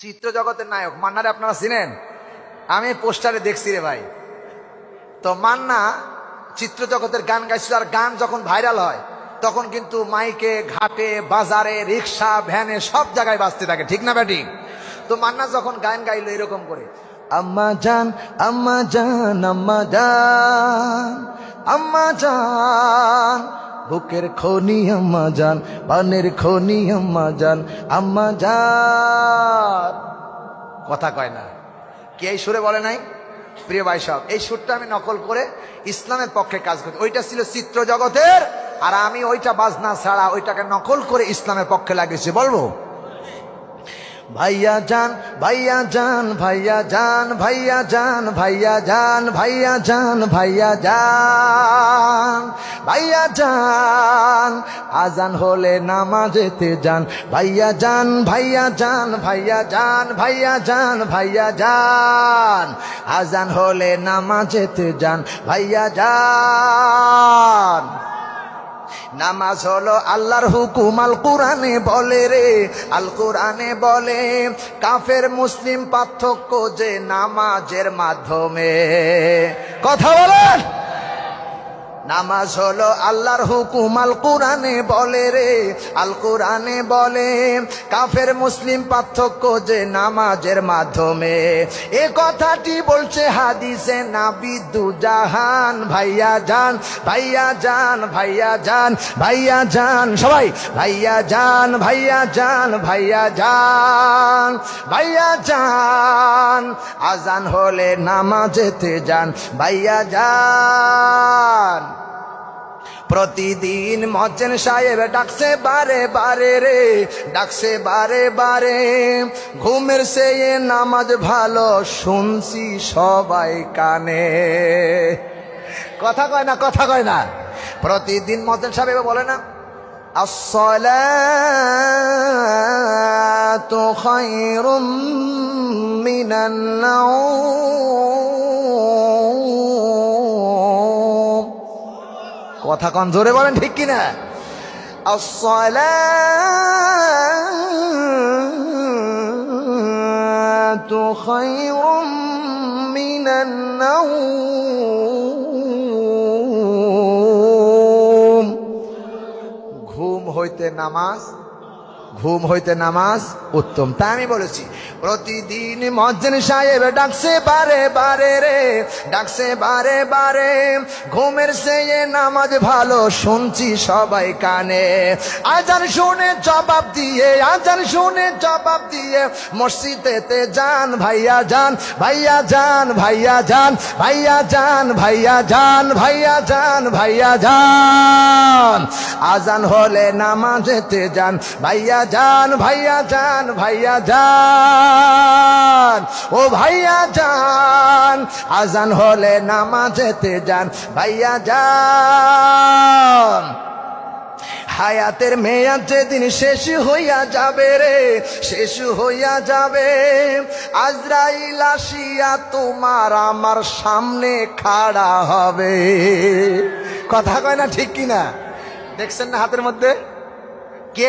চিত্র জগতের নায়ক, মান্নারে আপনারা চিনেন? আমি পোস্টারে দেখছি রে ভাই। তো মান্না চিত্র জগতের গান গাইছিল, আর গান যখন ভাইরাল হয়, তখন কিন্তু মাইকে, ঘাটে, বাজারে, রিক্সা, ভ্যানে সব জায়গায় বাজতে থাকে, ঠিক না ব্যাটি? তো মান্না যখন গান গাইল এরকম করে, আম্মা জান আম্মা জান আম্মা জান আম্মা জান বুকের খনি আম্মা যান পানের খনি আম্মা যান আম্মা যান কথা কয় না। কে এই সুরে বলে নাই? প্রিয় ভাই সব, এই সুরটা আমি নকল করে ইসলামের পক্ষে কাজ করি। ওইটা ছিল চিত্র জগতের, আর আমি ওইটা বাজনা ছাড়া ওইটাকে নকল করে ইসলামের পক্ষে লাগিয়েছি। বলব? ভাইয়া জান ভাইয়া জান ভাইয়া জান ভাইয়া জান ভাইয়া জান ভাইয়া জান ভাইয়া জান ভাইয়া জান আজান হলে নামাজেতে যান ভাইয়া জান ভাইয়া জান ভাইয়া জান ভাইয়া জান ভাইয়া জান আজান হলে নামাজেতে যান ভাইয়া জান নামাজ হলো আল্লাহর হুকুম, আল কোরআনে বলে রে, আল কোরআনে বলে, কাফের, মুসলিম পার্থক্য যে নামাজের মাধ্যমে। কথা বলেন? নামাজ হলো আল্লাহর হুকুম, আল কোরআনে বলে রে, আল কোরআনে বলে, কাফের, মুসলিম পার্থক্য যে নামাজের মাধ্যমে। এ কথাটি বলছে হাদিসে নাবিদু জাহান, ভাইয়া জান ভাইয়া জান ভাইয়া জান ভাইয়া জান সবাই, ভাইয়া জান ভাইয়া জান ভাইয়া জান ভাইয়া জান আজান হলে নামাজেতে যান, ভাইয়া জান প্রতিদিন মজ্জেন সাহেব ডাকছে বারে বারে রে ডাকছে বারে বারে ঘুমের সে এ নামাজ ভালো শুনছি সবাই কানে কথা কয় না কথা কয় না প্রতিদিন মজ্জেন সাহেব বলে না الصلاة خير من النوم কথা কন জোরে বলেন ঠিক কিনা الصلاة خير من النوم ঘুম হইতে নামাজ ঘুম হইতে নামাজ উত্তম। তাই আমি বলেছি, প্রতিদিন মজ্জেন সাহেব ডাকছে, বারে বারে রে, ডাকছে, বারে বারে। ঘুমের সে নামাজ ভালো শুনছি সবাই কানে। আজান শুনে জবাব দিয়ে, আজান শুনে জবাব দিয়ে, মসজিদেতে যান, ভাইয়া যান ভাইয়া যান ভাইয়া যান ভাইয়া যান ভাইয়া যান ভাইয়া যান ভাইয়া যান। আজান হলে নামাজেতে যান। ভাইয়া যান ভাইয়া যান ভাইয়া যান। ও ভাইয়া যান, আজান হলে নামাজেতে যান। ভাইয়া যান। হায়াতের মেয়াদ যেদিন শেষ হইয়া যাবে রে, শেষ হইয়া যাবে। আজরাইল আসিয়া তোমার আমার সামনে খাড়া হবে। কথা কয় না ঠিক কিনা? দেখছেন না হাতের মধ্যে? কে